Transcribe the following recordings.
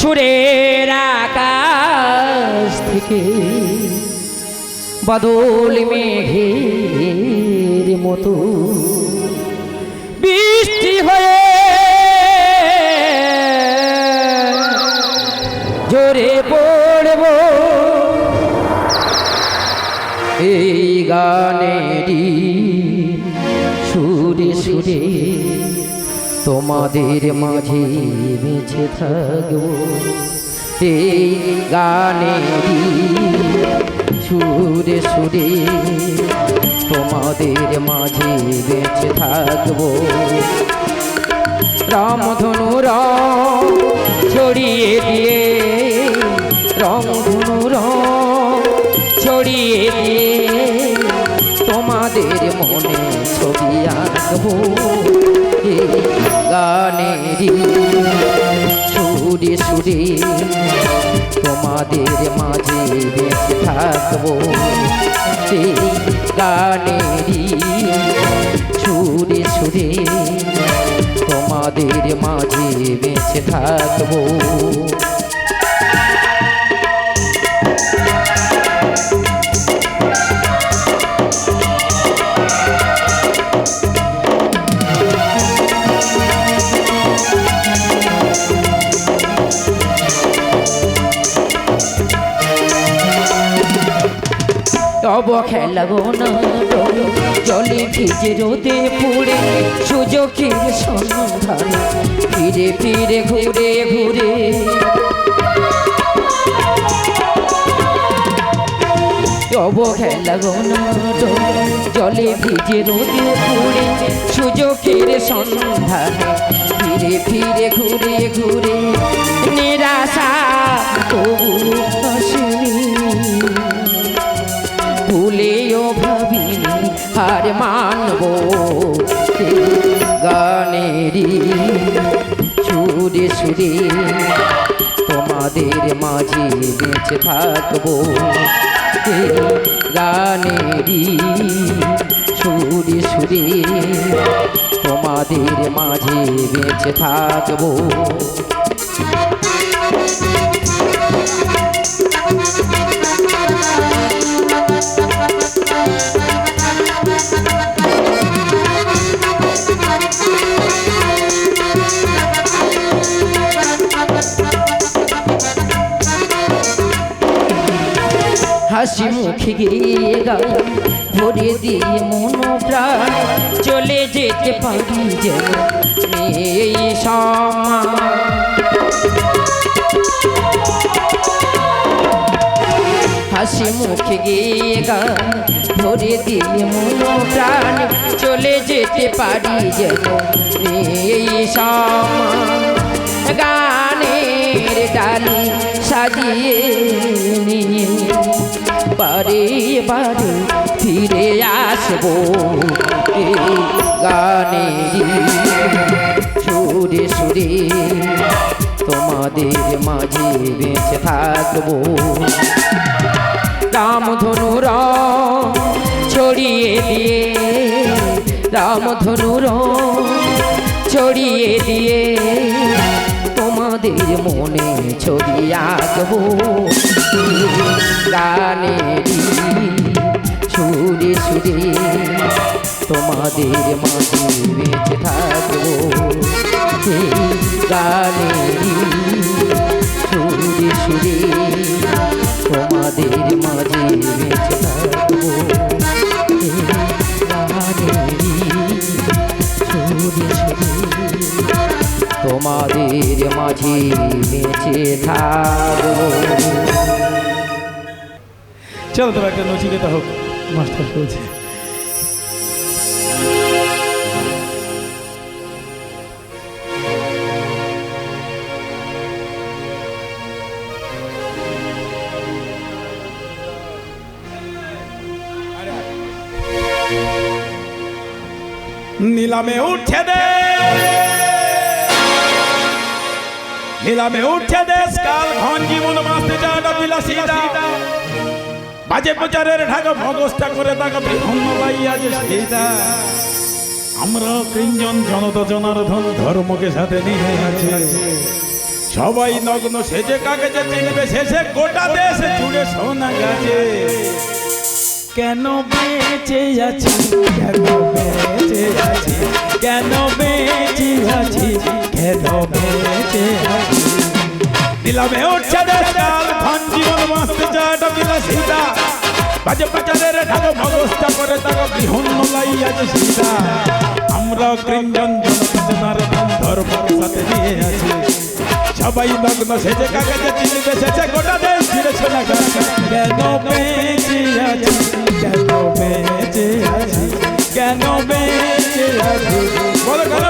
সুরের আকাশ থেকে বদল মেঘের মতো বৃষ্টি হয়ে জোরে তোমাদের মাঝে বেঁচে থাকব। এই গানেরই সুরে সুরে তোমাদের মাঝে বেঁচে থাকব। রামধনু রং ছড়িয়ে দিয়ে রংধনু রং ছড়িয়ে দিয়ে তোমাদের মনে ছবি আঁকবো। এই গানেরই সুরে সুরে তোমাদের মাঝে বেঁচে থাকব। সেই গানেরি সুরে সুরে তোমাদের মাঝে বেঁচে থাকব। অবহেলাগো না জলে ভিজে রোদে পুড়ে সুযোগের সন্ধান ফিরে ফিরে, ঘুরে ঘুরে। অবহেলাগো না জলে ভিজে রোদে পুড়ে সুযোগের সন্ধান ফিরে ফিরে, ঘুরে ঘুরে। নিরাশা তবু আসেনি। হার মানব। গানেরই সুরে সুরে তোমাদের মাঝে বেঁচে থাকব। এই গানেরই সুরে সুরে তোমাদের মাঝে বেঁচে থাকব। হাসি মুখে গিয়ে গাল ভরে দিয়ে মন প্রাণ। চলে যেতে পারি যেন এই সময়। হাসি মুখে গিয়ে গান, ভরে দিয়ে মন প্রাণ। চলে যেতে পারি যেন এই সময়। গানের ডালি সাজিয়ে বারে বারে ফিরে আসব এই গানেরই সুরে সুরে তোমাদের মাঝে বেঁচে থাকব। রামধনু রং ছড়িয়ে দিয়ে, রামধনু রং ছড়িয়ে দিয়ে তোমাদের মনে ছবি আঁকবো গানে সুরে সুরে তোমাদের মাঝে বেঁচে থাকব। গানে সুরে সুরে তবে একটা নচিকেতা হোক, মাস্টার বলছে। নিলামে উঠে দে। নিলামে উঠে দে কাল ঘন জীবন বাঁচতে যাওয়াটা বিলাসিতা। বাজে প্রচারের ঢাকা মগজটা করে তাকে বিভিন্ন পাইয়া যে আমরা তিনজন জনতা জনার্দন ধর্মকে সাথে নিয়ে আছে। সবাই নগ্ন সেজে কাকে যে চিনবে, শেষে গোটা দেশ জুড়ে শোনা গেছে। কেন বেঁচে আছি? কেন বেঁচে আছি? কেন বেঁচে আছি? কেন বেঁচে আছি? নিলামে উঠছে দেশকাল, ধন জীবন চাট বিলাসিতা বাজে প্রচারের ঢাক মগস্তা করে তাকে বিহন্ন লাইয়াছে সীতা। আমরা কৃঞ্জন জনতার ধর্মের সাথে নিয়ে আছি। সবাই নগ্ন সেজে কাগজে চিনবে সেজে গোটা দেশ ছিঁড়ে শোনা কেন বেঁচে আছি? কেন বেঁচে আছি? কেন বেঁচে আছি? বলো কেন?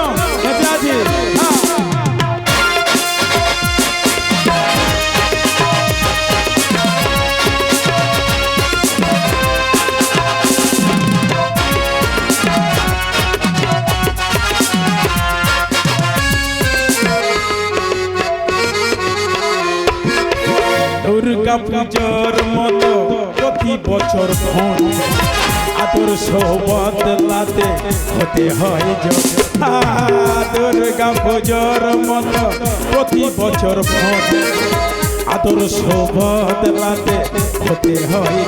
দুর্গা পুজোর মতো প্রতি বছর আদর্শ বদলাতে হতে হয় দুর্গা পুজোর মতো প্রতি বছর আদর্শ বদলাতে হতে হয়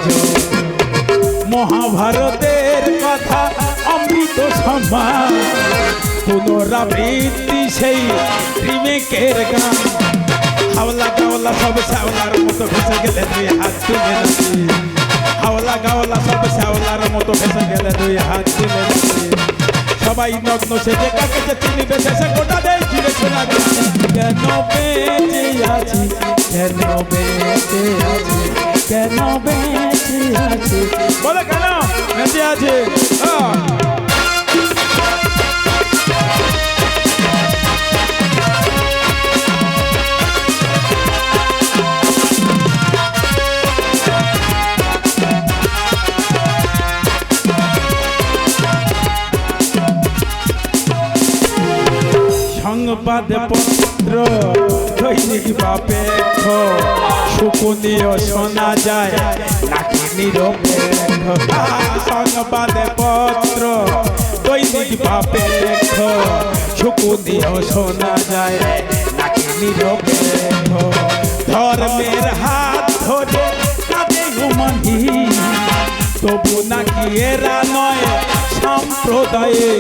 মহাভারতের কথা অমৃত সমান পুনরাবৃত্তি সেই রিমেকের গান। তুলে নাচি হাওলা গাওলা সব শ্যাওলার মতো ভেসে গেলে দুই হাত তুলে নাচি সবাই নগ্ন সেজে কাকে যে চিনিবে শেষে গোটা দেশ জুড়ে শোনা কেন বেঁচে আছি কেন বেঁচে আছি কেন বেঁচে আছি বলে কেন বেঁচে আছি সংবাদ পত্র দৈনিক বাপেক্ষ শুকুনিও শোনা যায়, নাকি নিরপেক্ষ সংবাদ পত্র দৈনিক বাপেক্ষ শুকুনিও শোনা যায়, নাকি নিরপেক্ষ ধর্মের হাত ধরে কাঁদে ঘুমানি। তবু নাকি এরা নয়, সম্প্রদায়ে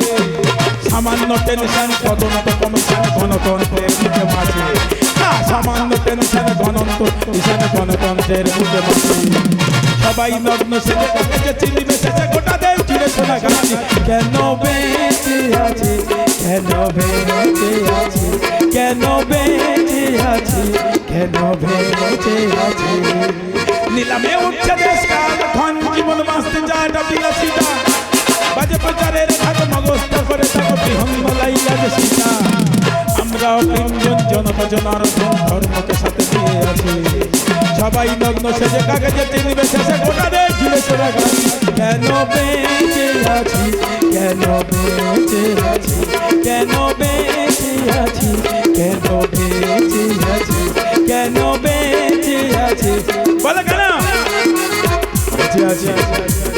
সামান্য টেনশন তদন্ত কমিশন গণতন্ত্রের মুখে মাঝে। সামান্য টেনশন গণন্ত মিশন গণতন্ত্রের মুখে মাঝে। সবাই নগ্ন সেজে কাছে চিনিবে শেষে গোটা দেশ জুড়ে শোনা গাছি কেন বেঁচে আছি? কেন বেঁচে আছি? কেন বেঁচে আছি? কেন বেঁচে আছি? নিলামে উঠছে দেশ, কাল ধন জীবন বাঁচতে যায় বিলাসিতা। বাজে প্রচারের ভাগ মগস্ত যে সীতা। আমরা তিনজন জনতা জনার্দন ধর্মকে সাথে নিয়ে আছি। সবাই নগ্ন সেজে কাগজে চিনবে শেষে গোটা দেশ জুড়ে শোনা গাছি কেন বেঁচে আছি? কেন বেঁচে আছি? কেন বেঁচে আছি? কেন বেঁচে আছি? কেন বেঁচে আছি? বলে কেন? বেঁচে আছি।